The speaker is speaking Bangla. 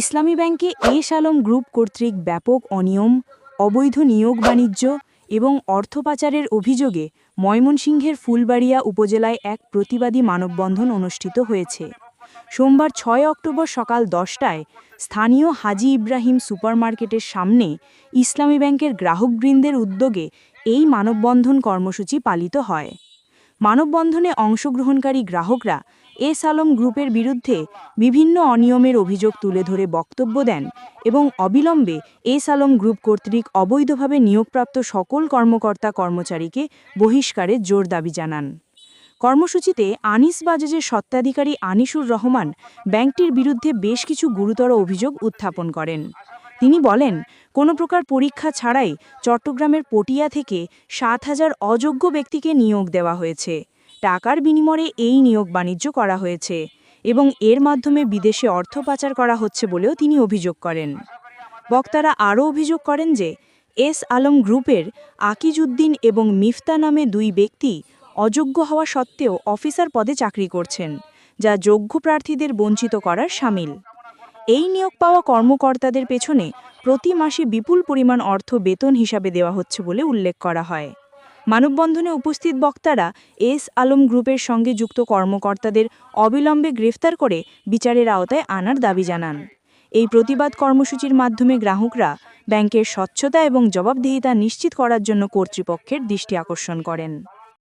ইসলামী ব্যাংকে এস আলম গ্রুপ কর্তৃক ব্যাপক অনিয়ম, অবৈধ নিয়োগ বাণিজ্য এবং অর্থ পাচারের অভিযোগে ময়মনসিংহের ফুলবাড়িয়া উপজেলায় এক প্রতিবাদী মানববন্ধন অনুষ্ঠিত হয়েছে। সোমবার ছয় অক্টোবর সকাল দশটায় স্থানীয় হাজি ইব্রাহিম সুপারমার্কেটের সামনে ইসলামী ব্যাংকের গ্রাহকবৃন্দের উদ্যোগে এই মানববন্ধন কর্মসূচি পালিত হয়। মানববন্ধনে অংশগ্রহণকারী গ্রাহকরা এস আলম গ্রুপের বিরুদ্ধে বিভিন্ন অনিয়মের অভিযোগ তুলে ধরে বক্তব্য দেন এবং অবিলম্বে এস আলম গ্রুপ কর্তৃক অবৈধভাবে নিয়োগপ্রাপ্ত সকল কর্মকর্তা কর্মচারীকে বহিষ্কারের জোর দাবি জানান। কর্মসূচিতে আনিস বাজাজের সত্ত্বাধিকারী আনিসুর রহমান ব্যাংকটির বিরুদ্ধে বেশ কিছু গুরুতর অভিযোগ উত্থাপন করেন। তিনি বলেন, কোনো প্রকার পরীক্ষা ছাড়াই চট্টগ্রামের পটিয়া থেকে সাত হাজার অযোগ্য ব্যক্তিকে নিয়োগ দেওয়া হয়েছে। টাকার বিনিময়ে এই নিয়োগ বাণিজ্য করা হয়েছে এবং এর মাধ্যমে বিদেশে অর্থ পাচার করা হচ্ছে বলেও তিনি অভিযোগ করেন। বক্তারা আরও অভিযোগ করেন যে, এস আলম গ্রুপের আকিজউদ্দিন এবং মিফতা নামে দুই ব্যক্তি অযোগ্য হওয়া সত্ত্বেও অফিসার পদে চাকরি করছেন, যা যোগ্য প্রার্থীদের বঞ্চিত করার সামিল। এই নিয়োগ পাওয়া কর্মকর্তাদের পেছনে প্রতি মাসে বিপুল পরিমাণ অর্থ বেতন হিসাবে দেওয়া হচ্ছে বলে উল্লেখ করা হয়। মানববন্ধনে উপস্থিত বক্তারা এস আলম গ্রুপের সঙ্গে যুক্ত কর্মকর্তাদের অবিলম্বে গ্রেফতার করে বিচারের আওতায় আনার দাবি জানান। এই প্রতিবাদ কর্মসূচির মাধ্যমে গ্রাহকরা ব্যাংকের স্বচ্ছতা এবং জবাবদিহিতা নিশ্চিত করার জন্য কর্তৃপক্ষের দৃষ্টি আকর্ষণ করেন।